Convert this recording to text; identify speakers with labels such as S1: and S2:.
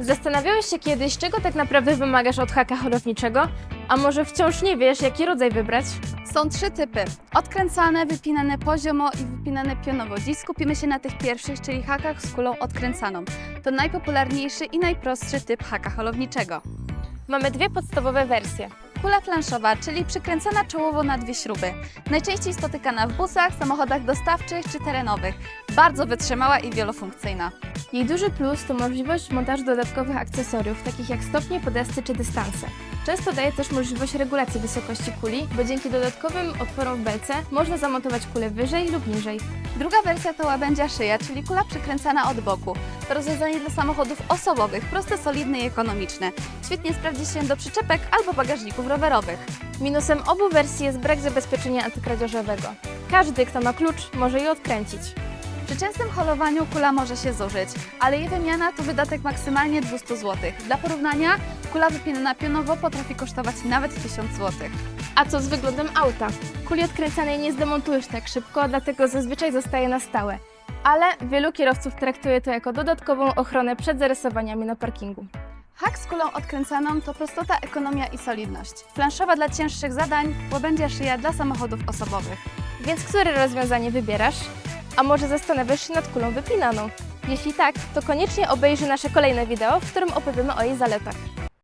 S1: Zastanawiałeś się kiedyś, czego tak naprawdę wymagasz od haka holowniczego? A może wciąż nie wiesz, jaki rodzaj wybrać?
S2: Są trzy typy. Odkręcane, wypinane poziomo i wypinane pionowo. Dziś skupimy się na tych pierwszych, czyli hakach z kulą odkręcaną. To najpopularniejszy i najprostszy typ haka holowniczego.
S1: Mamy dwie podstawowe wersje.
S2: Kula flanszowa, czyli przykręcana czołowo na dwie śruby. Najczęściej spotykana w busach, samochodach dostawczych czy terenowych. Bardzo wytrzymała i wielofunkcyjna.
S1: Jej duży plus to możliwość montażu dodatkowych akcesoriów, takich jak stopnie, podesty czy dystanse. Często daje też możliwość regulacji wysokości kuli, bo dzięki dodatkowym otworom w belce można zamontować kulę wyżej lub niżej.
S2: Druga wersja to łabędzia szyja, czyli kula przykręcana od boku. To rozwiązanie dla samochodów osobowych, proste, solidne i ekonomiczne. Świetnie sprawdzi się do przyczepek albo bagażników rowerowych.
S1: Minusem obu wersji jest brak zabezpieczenia antykradzieżowego. Każdy, kto ma klucz, może je odkręcić.
S2: Przy częstym holowaniu kula może się zużyć, ale jej wymiana to wydatek maksymalnie 200 zł. Dla porównania, kula wypinana pionowo potrafi kosztować nawet 1000 zł.
S1: A co z wyglądem auta? Kuli odkręcanej nie zdemontujesz tak szybko, dlatego zazwyczaj zostaje na stałe. Ale wielu kierowców traktuje to jako dodatkową ochronę przed zarysowaniami na parkingu.
S2: Hak z kulą odkręcaną to prostota, ekonomia i solidność. Flanszowa dla cięższych zadań, łabędzia szyja dla samochodów osobowych.
S1: Więc które rozwiązanie wybierasz? A może zastanawiasz się nad kulą wypinaną? Jeśli tak, to koniecznie obejrzyj nasze kolejne wideo, w którym opowiemy o jej zaletach.